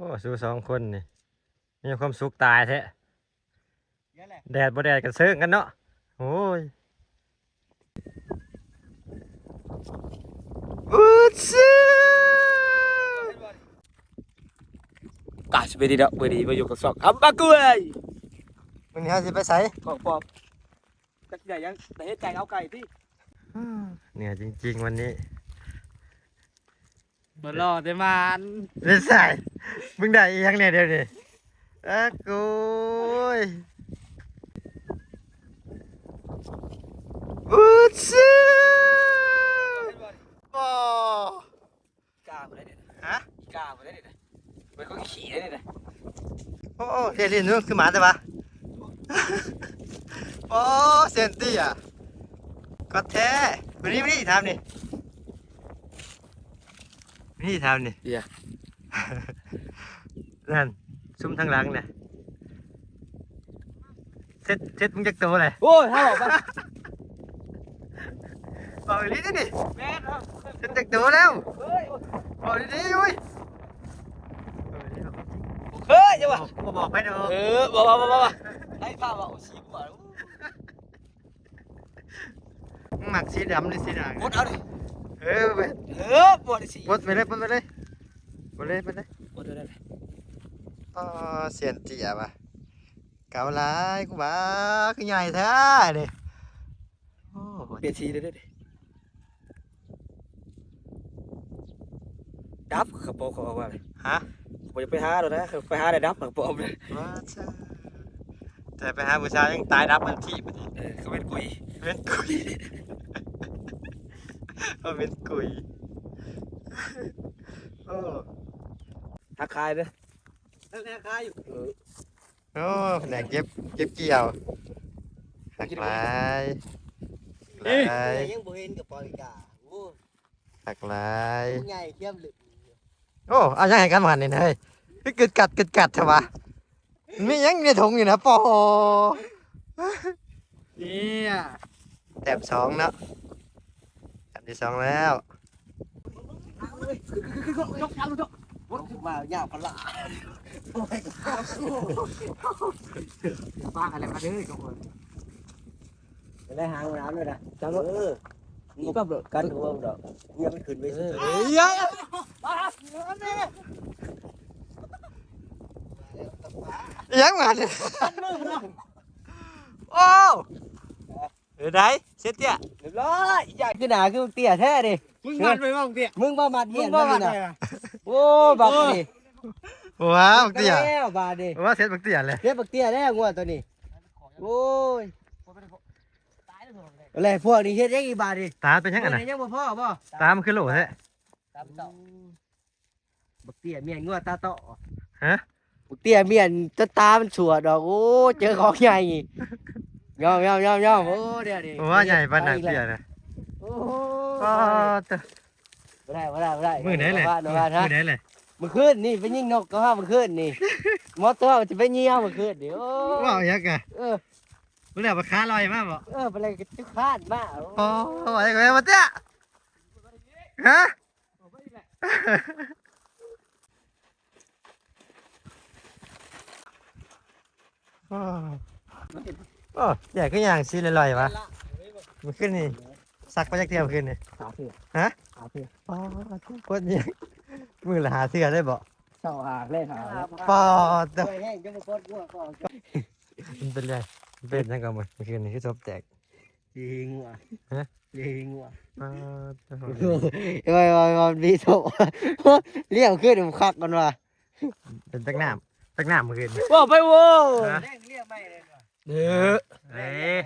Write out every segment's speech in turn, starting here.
อ้สู้สองคนนี่มีความสุขตายแท้เยอะแหละแดดบ่แดดกันเซิงกันเนาะโอ้ยอุดซื้อกาสเบดีดอกเบดีมาอยู่กับสองอัมบากุยวันนี้เฮาสิไปไสของปอบจักใหญ่ยังแต่เฮ็ดใจเอาไก่ที่เหนื่อยจริง ๆ วันนี้ บ่รอแต่มันไม่ใส่มึงได้อีหยังเนี่ยเดี๋ยวนี้อะกูยอุดซื้อโอ้กล้าบ่ได้เด้ฮะกล้าบ่ได้เด้มันก็ขี่ได้เด้โอ้เรียนเรียนนู้นคือหมาใช่ปะ โอ้เซนตี้อะก็แท้วันนี้วันนี้ทำนี่วั นนี้ทำนี่เดี๋ยวนั่นซุ่มทางหลังเนี่ยเซ็ตเซ็ตมึงจะโตเลยโอ้ยถ้าบอกว่าบอกอีกนิดนี่แม่นครับเซ็ตจะโตแล้วเฮ้ยบอกดีๆอุ้ยเฮ้ยจังหวะบอกบอกไปดูเออบ่บ่บ่บ่ให้ภาพว่าโอ้ชีบ่มึงหมักสีดำหรือสีด่างกดเอาดิ เออไปเออบ่ได้สิปลดไปเลยปลดไปเลยปลดเลยปลดเลยกดได้อ๋อเสียนเจียบอะเกาหลายกูบ้าคือใหญ่แท้เลยโอ้เปลี่ยนสีได้ดิดับกระโปรงเขาว่าเลยฮะบ่จะไปหาแล้วนะไปหาได้ดับกระโปรงเลยว่าจ้าแต่ไปหาผู้ชายยังตายดับมันที่พอดีเออเขาเป็นกุยเป็นกุย เขาเป็นกุยโอ้ทักทายเด้อทักทายอยู่เออโอ้แผนกเก็บเก็บเกี่ยวหักหลายหลายยังบ่เห็นกับปอยกาโอ้หักหลายใหญ่เข้มลึกโอ้เอายังไงกันมันนี่นะเฮ้ยพี่กึดกัดกึดกัดใช่ปะมียังในถุงอยู่นะปอเนี่ยแต้มสองเนาะแต้ม ที่สองแล้วยกยาวยกวดขึ้นมาหยาบพละป้าอะไรมาเด้อทุกคนจะได้หางน้ำเลยนะจังเออนี่ก็เบิกกันหัวดอกยังไม่ขึ้นไปสุดเฮ้ยยังยังมันโอ้ เออได้เสร็จเนี่ยเรียบร้อยใหญ่ขึ้นหนาคือเตี้ยแท้ดิมึงมันไปบ้างเตี้ยมึงบ่มัดมึเหี้ยงนบ้ามาอะดิไรนะอะโอ้บักนี่ว้าวบักเตี้ยแล้วบาดดิว่าเสร็จบักเตี้ยเลยเรียกบักเตี้ยแล้วงัวตัวนี้โอ้ยอะไรพวกนี้เฮ็ดยังอีบาดดิตาเป็นยังไงนะยังบ่พอบ่ตามันคือโหลแท้ตามต่อบักเตี้ยเมียนงัวตาโตฮะบักเตี้ยเมียนจนตามันสวดดอกโอ้เจอของใหญ่ ยอมยอมยอมยอมโอ้เดี๋ยวดิว่าใหญ่ปานหนังเตี้ยนะโอ้ก็เตบ่ได้บ่ได้บ่ได้มือไหนเลยบ่ได้บ่ได้มืฮะอไหนเลยมื้อคืนนี่ไปยิงนกก็ฮะมื้อคืนนี่มอเตอร์มันจะไปเหี่ยวมื้อคืนเดี๋ยวว้าวยักษ์อะเออมึงเหลือปลาค้าลอยมากบ่เออไปเลยก็จุคาดมาโอ้ว่ายังไงมาเตี้ยฮะโอ้ โอ้ใหญ่ก็อย่างซีลอยๆวะมันขึ้นนี่สักไปจักเทียมขึ้นนี่หาเพื่อฮะหาเพื่อปอดกดยังมือละหาเสื้อได้บ่เจ้าหาเล่นหาปอดตัวแห้งจะมากดงัวก่อนมันเป็นไรมันเป็นยังกับมันเมื่อคืนนี้คือจบแตกยิงงัวฮะยิงงัวปอดเฮ้ยมันมันมีโถเลี้ยวขึ้นมันคักกันว่ะเป็นตักน้ำตักน้ำเมื่อคืนนี้ว้าไปโว้ฮะเลี้ยงเลี้ยงไม่เลยว่ะ เด้อเอ้ย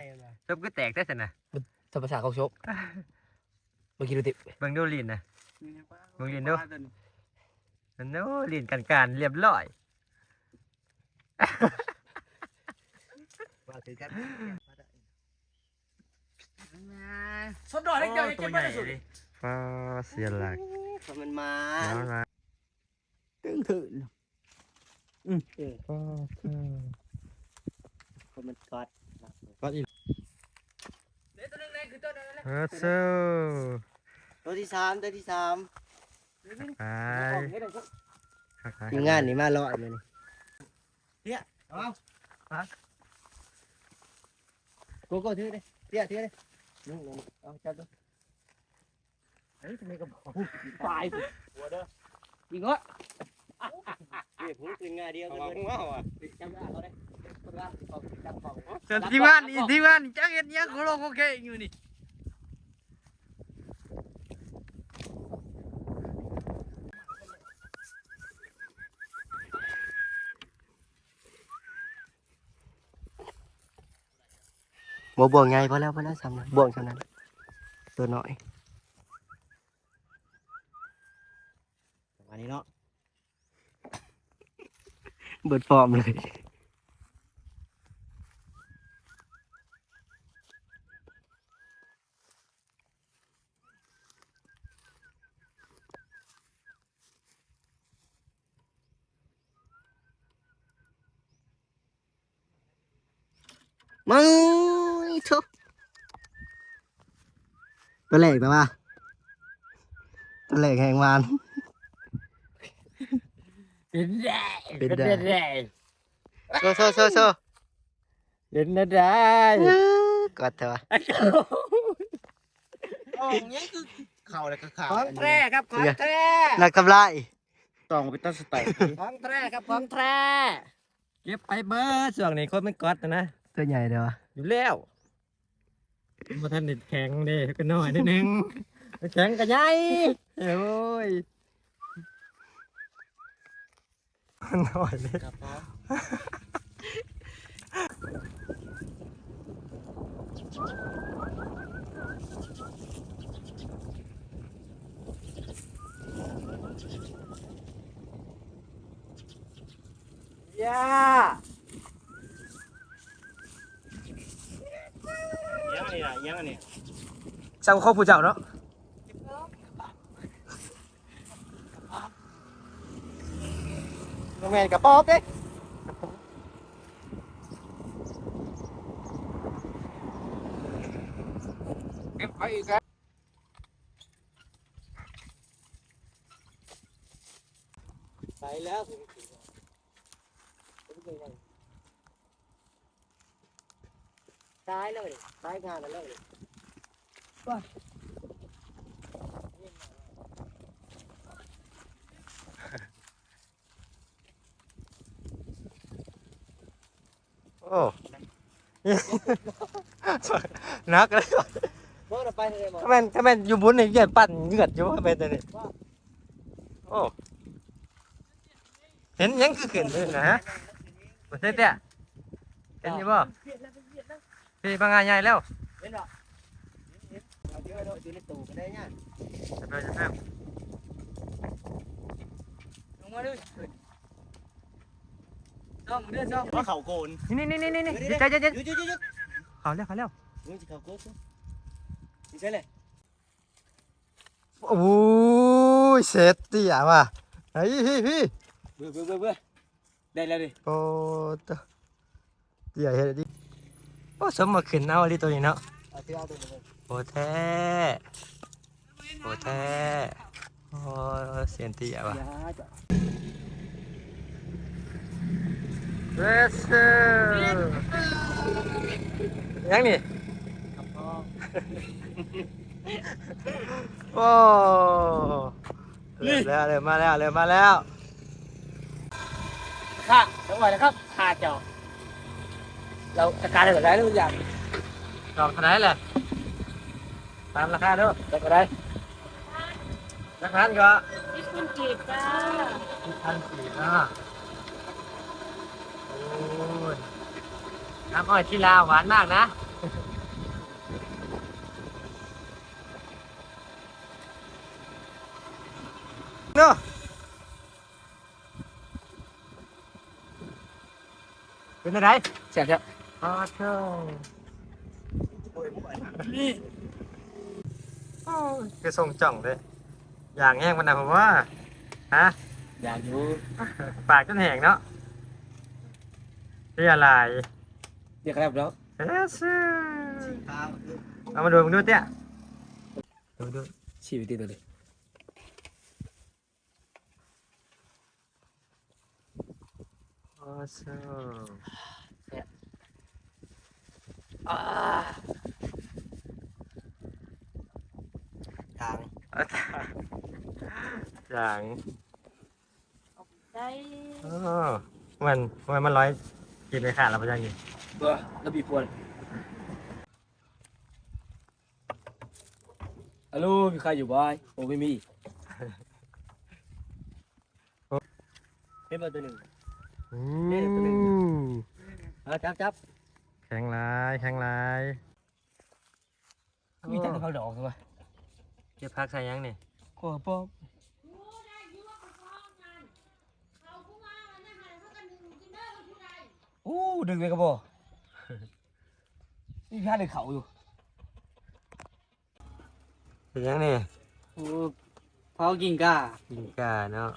จบก็แตกได้สินะธรรมชาติเขาชกเมื่อกี้ดูติเบิ่งดูลินนะมึงยืนดูนั่นโน้ลินกันการเรียบร้อยมาถือกันสดดอยเล็กเดียวตัวใหญ่เลยฟ้าเสียหลักมันมาตึ้งถึงอืมเออฟ้า คนมันกอดก็อีกเดี๋ยวตัวนึงเลยคือตัวนั้นแหละเออเซอตัวที่สามตัวที่สามไปเฮ็ดให้ทีมงานนี่มาเลาะเลยนี่เอาโกโก้ถือดิเตี้ยถือดินี่นี่เอาจับดูเฮ้ยทำไมกระบอกตายหัวเด้ออีกเหรอเฮ้ยผมทีมงานเดียวกันเลยว้าวอะจำได้เขาได้คนละ เขาจำเขาเดี๋ยวทีมงานนี่ทีมงานนี่จังเฮ็ดหยังกูลงโอเคอยู่นี่บ่บ่วงไงพอแล้วพอแล้วซ้ำนะบ่วงเท่านั้นตัวน้อยวันนี้เนาะเบิดฟอร์มเลย มึงทุบตัวเล็กนะวะตัวเล็กแห่งมันเป็นได้เป็นได้ได้ โซโซโซโซเป็นได้กอดเถอะวะเข่าแล้วก็ขาของแท้ครับของแท้นักทำลายต้องไปตั้งสไตล์ของแท้ครับของแท้เก็บไปเบิร์ดส่วงนี้คนไม่กอดนะ ตัวใหญ่เด้อวะอยู่แล้วมาท่านเด็ดแข็งเด้ก็น้อยนิดนึงแข็งก็ใหญ่โอ้ยหน่อยเลยย่า ยัง นี่นะยังนี่จำข้อผู้เจ้าเนาะแมนกับป๊อบเด้เก็บไปอีกครับ ไปแล้ว ตายแล้วดิตายงานแล้วดิโอ้นักเลยพวกเราไปทะเลหมดถ้าแม่นถ้าแม่นอยู่บุญนี่เหยียดปั่นเหยือดอยู่ว่าเป็นตัวนี้โอ้เห็นยังคือขึ้นเลยนะฮะบ่เสร็จเนี่ยเห็นอยู่บ่ พี่บางงานใหญ่แล้วเห็นหรอเอาเยอะเลยอยู่ในตู้ก็ได้เนี่ยจะไปจะแม่ลงมาด้วยต้องเดือดช่องว่าเขาโกนนี่นี่นี่นี่นี่ใจเย็นหยุดหยุดหยุดหยุดๆเขาแล้วเขาแล้วมึงจะเขาโกนนี่ใช่เลยโอ้ยเสร็จเตี้ยว่ะไอ้พี่พี่เบื่อเบื่อเบื่อเบื่อได้แล้วดิโอ้ตะเตี้ยเฮ็ดดิ โอ้สมมาขึ้นเอาอันนี้ตัวนี้เนาะเอาที่เอาตัวนี้โอ้แท้โอ้แท้โอ้เสียนเตี้ยว่ะยาจะเวสเซอร์ยังนี่กับพ่อโอ้เริ่มแล้วเริ่มมาแล้วเริ่มมาแล้วค่ะจังหวะนะครับขาดเจาะ เราจัดการได้แบบไรทุกอย่างดอกเท่าไหร่แหละตามราคาเด้อจัดการได้ราคาก็ยี่สิบกีบจ้าพันสี่เนาะโอ้ยน้ำอ้อยที่ลาวหวานมากนะเนาะเป็นอะไรเสียบเสียบ อ๋อเช่าคือส่งจ่องเลยอย่างแห้งมันนะผมว่าฮะอยากอยู่ปากจนแห้งเนาะเรียอะไรเดี๋ยวครับแล้วเอสเอามาดูมึงดูเตี้ยดูดูชีวิตตัวเลยอ้โซ่อ่า ทางจังได้อ๋อมันมันมันร้อยกินไปขาดแล้วปะจังนี่เออแล้วบีบปวนฮัลโหลมีใครอยู่บ้านโอ้ไม่มีเป็นมาตัวหนึ่ง อืเนี่ยตัวหนึ่งมเอาจับจับแข็งลายแข็งลายมีแต่ผักดอกใช่ไหมเก็บพักใส่ยังเนี่ยก็ป้อมอู้ดึงไปกระบอกนี่พี่ฮาดึงเขาอยู่เป็นยังเนี่ยโอ้เผากินกากินกาเนาะ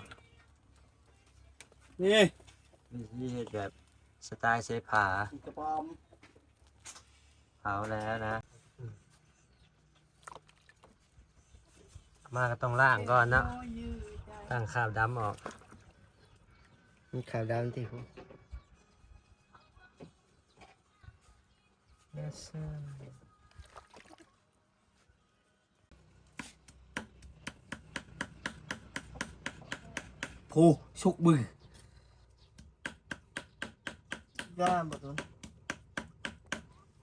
นี่วิธีเฮ็ดแบบสไตล์เซฟผากระปอม เผาแล้วนะ มาก็ต้องล่างก่อนเนาะล้างคราบดำออก มีคราบดำที่หู Yes sir โพชกมือย่ามบ่ตุน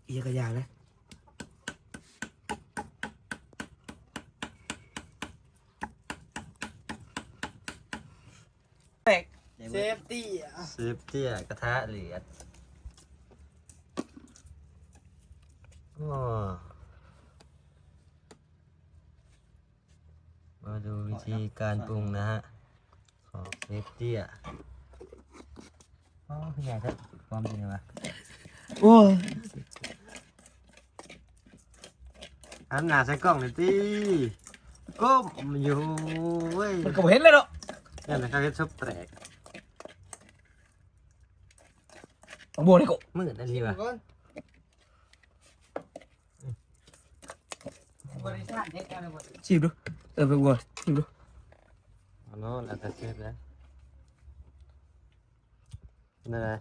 เอียกระยางนะเซฟตี้อะซื้อเตี้ยกระทะเหลือดอ้อมาดูวิธีการปรุงนะฮะ ของเซฟเตี้ยอ๋อพี่ใหญ่ครับความจริงวะโอ้ยอันหนาใส่กล้องหน่อยตีก้มอยู่เว้ยมันก็บ่เห็นเลยเนาะนั่นนะครับเฮ็ดซุปแตกต้องโบนี่ก็มืดอันนี้วะ ก่อนบริษัทเฮ็ดอะไรบ่ชิมดูเออไปบัวชิมดูเอาโน่นแล้วแต่เซฟแล้วนั่นแหละ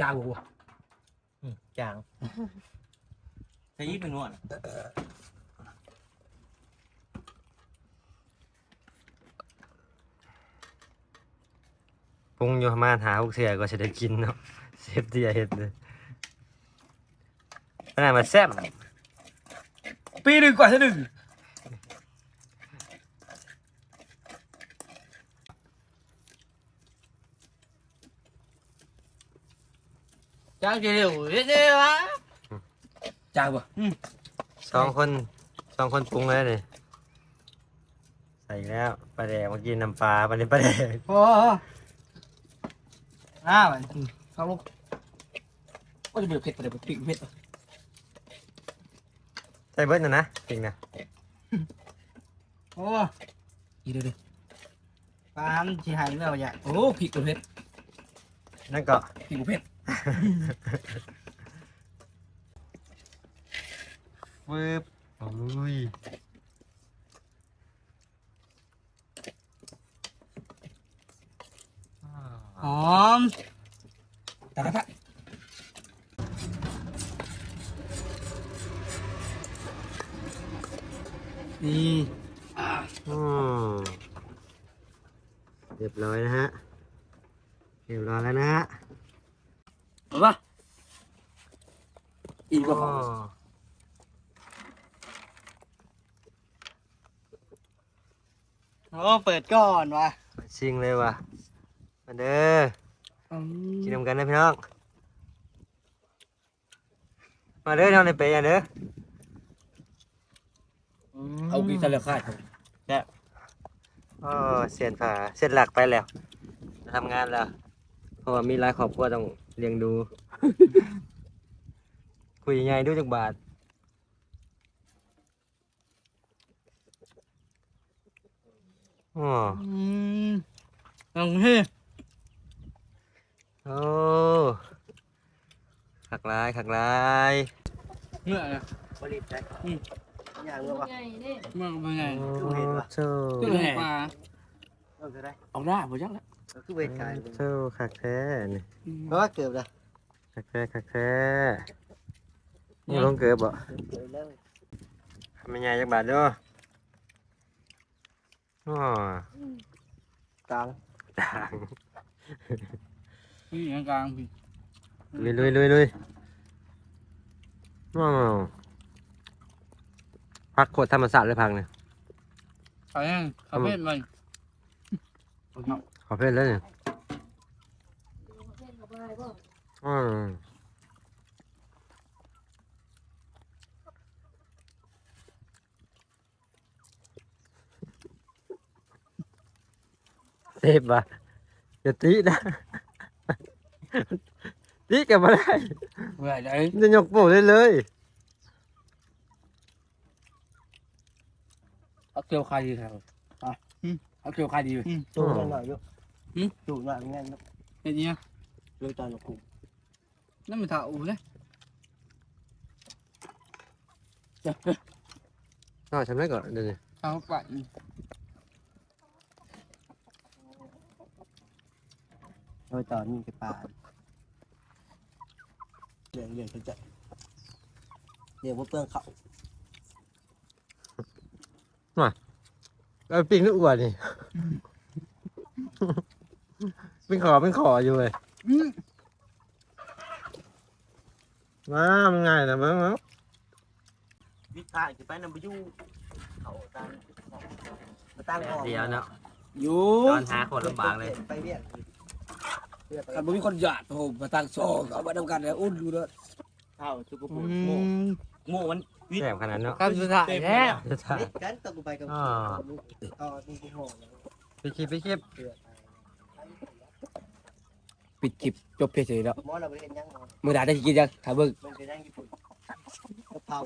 จางบัวจางใช้ยี่เป็นนวดปรุงอยู่ประมาณหาหกเสือก็จะได้กินเนาะเซฟเตี้ยเฮ็ดเลยขนาดมาแซ่บปีหนึ่งกว่าจะหนึ่ง จางจะเร็วเรื่อยๆวะจางบัวสองคนสองคนปรุงแล้วเลยใส่อีกแล้วปลาแดกเมื่อกี้น้ำปลาปลาเนี้ปลาแดกโอ้อ้าวมันเข้าลูกว่าจะเบื่อเผ็ดไปเลยปิดเผ็ดใส่เบิร์ดนะนะจริงนะโอ้อีเดี๋ยวปามสิหายแล้วอย่าโอ้พริกเผ็ดนั่นก็พริกเผ็ด วืบโอ้ยหอมตะกะตะนี่อืมเรียบร้อยนะฮะ เรียบร้อยแล้วนะฮะ เห็นปะอีกก็โอ้โอ้เปิดก่อนวะชิงเลยว่ะมาเด้อกินนำกันนะพี่น้อง มาเด้อน้องในเปย์อะเด้อเอากินซะแล้วขาดโอ้เสียนผ่าเส้นหลักไปแล้วจะทำงานแล้วเพราะว่ามีหลายครอบครัวต้อง เลี้ยงดู คุยยังไงดูจักบาทอ๋ออืมลองเฮ้ยโอ้ขักลายขักลายเมื่อนะบริบได้อย่างเงี้ยวะใหญ่เด้ Vâng, เมื่อเป็นไงโอ้เห็นปะโธ่ตัวไหนปลา เอาจะได้เอาหน้าบ่จักแล้วเอาคือเวทกายเจ้าคักแท้นี่เพราะว่าเกือบเลยคักแท้คักแท้นี่ลงเกือบบ่เกือบแล้วไม่ใหญ่จักบาทเด้ออ๋อกลางต่างพี่กลางพี่ลุยลุยลุยลุยว้าวพักโคตรธรรมศาสตร์เลยพักเนี่ยใครยังคาเฟ่ไป ขอเพลเลยเนี่ยเล่นกับอะไรบ่อืมเซฟว่ะอย่าตีนะตีกับอะไรเมื่อไหร่จะยกโป้เลยเลยเอาเกี่ยวใครดีครับอะ เอาเกี่ยวใครดีจูหน่อยอยู่จูหน่อยงั้นเฮ็ดเนี่ยดูตอนกูนั่นมันถ่าอูเลยก็ทำได้ก่อนเดี๋ยวนี้เอาไปโดยตอนนี้คือปลาเดี๋ยวเดี๋ยวจะเดี๋ยวพวกเปลืองเขา เอาปิ้งนึกอ้วนนี่เป็นขอเป็นขออยู่เลยมามันง่ายนะเบิ้งเบิ้งวิทาจะไปนำไปยู่เขาตั้งมาตั้งออกอยู่ตอนหาคนลำบากเลยไปเรียกกันบ่มีคนหยาดโอ้มาตั้งซอกเอามาทำกันแล้วอุ่นอยู่เด้อเข้าจุกปุ่นโม่โม่มัน แสบขนาดเนาะครับสุดท้ายแล้ว จะถ่ายนิดกันตะกูไปกับอ่าต่อนี่กูโม่ไปคลิปไปคลิปเสือปิดคลิปจบเพจเลยแล้วหมอเราไปเห็นยังมือด่าได้กินยังถ้าเบิ่ง มันไปนั่งญี่ปุ่นกะเพรา